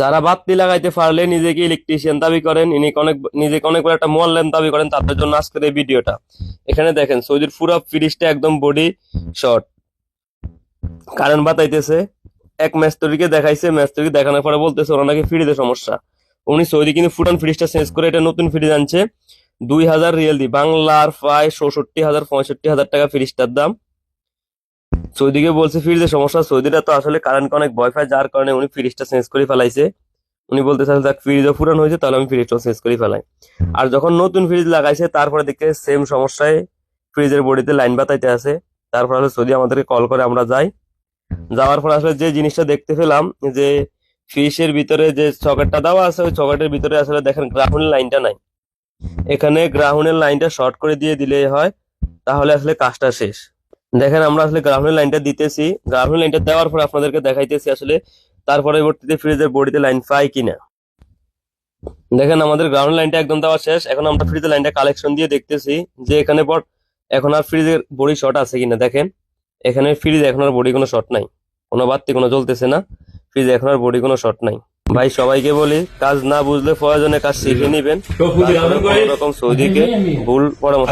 যারা বাতি লাগাইতে পারলে নিজেকে ইলেকট্রিশিয়ান দাবি করেন, ইনি অনেক, নিজেকে অনেক বড় একটা মোয়াল্লেম দাবি করেন তাদের জন্য আজকের এই ভিডিওটা। এখানে দেখেন, সৌদির পুরো ফ্রিজটা একদম বডি শর্ট কারণ বাতাইতেছে। এক মেস্তরিকে দেখাইছে, মেস্তরিকে দেখানোর পরে বলতেছে ওরা নাকি ফ্রিজে সমস্যা। উনি সৌদি কিন্তু ফুটান ফ্রিজটা চেঞ্জ করে এটা নতুন ফ্রিজ আনছে। দুই হাজার রিয়েল দি, বাংলার প্রায় চৌষট্টি হাজার, পঁয়ষট্টি হাজার টাকা ফ্রিজটার দাম। সৌদিকে বলছে ফ্রিজের সমস্যা সৌদিরা তো আসলে কারেন্ট অনেক পায় যার কারণে উনি ফ্রিজটা চেঞ্জ করে ফেলাইছে। উনি বলতে চাইছে দেখ ফ্রিজও পুরান হয়েছে তাহলে আমি ফ্রিজটা চেঞ্জ করে ফেলাই। আর যখন নতুন ফ্রিজ লাগাইছে তারপরে দেখে সেম সমস্যায় ফ্রিজের বডিতে লাইন বাতাইতে আছে। তারপর আসলে সৌদি আমাদেরকে কল করে আমরা যাই। যাওয়ার পর আসলে যে জিনিসটা দেখতে পেলাম যে ফ্রিজের ভিতরে যে সকেটটা দেওয়া আছে ওই সকেটের ভিতরে আসলে দেখেন গ্রাউন্ড লাইনটা নাই। এখানে গ্রাউন্ডের লাইনটা শর্ট করে দিয়ে দিলেই হয় তাহলে আসলে কাজটা শেষ। দেখেন, আমরা আসলে গ্রাউন্ডের লাইনটা দিতেছি। গ্রাউন্ডের লাইনটা দেওয়ার পর আপনাদেরকে দেখাইতেছি আসলে তার পরবর্তীতে ফ্রিজের বডিতে লাইন পাই কিনা। দেখেন, আমাদের গ্রাউন্ড লাইনটা একদম দেওয়া শেষ। এখন আমরা ফ্রিজের লাইনটা কালেকশন দিয়ে দেখতেছি যে এখানে পর এখন আর ফ্রিজের বডি শর্ট আছে কিনা। দেখেন, এখানে ফ্রিজ এখন আর বডি কোনো শর্ট নাই। কোনো বাড়তি কোনো জ্বলতেছে না। ফ্রিজ এখন আর বডি কোনো শর্ট নাই। ভাই সবাইকে বলি কাজ না বুঝলে প্রয়োজনে কাজ শিখে নিবেন। রকম সৌদিকে ভুল পরামর্শ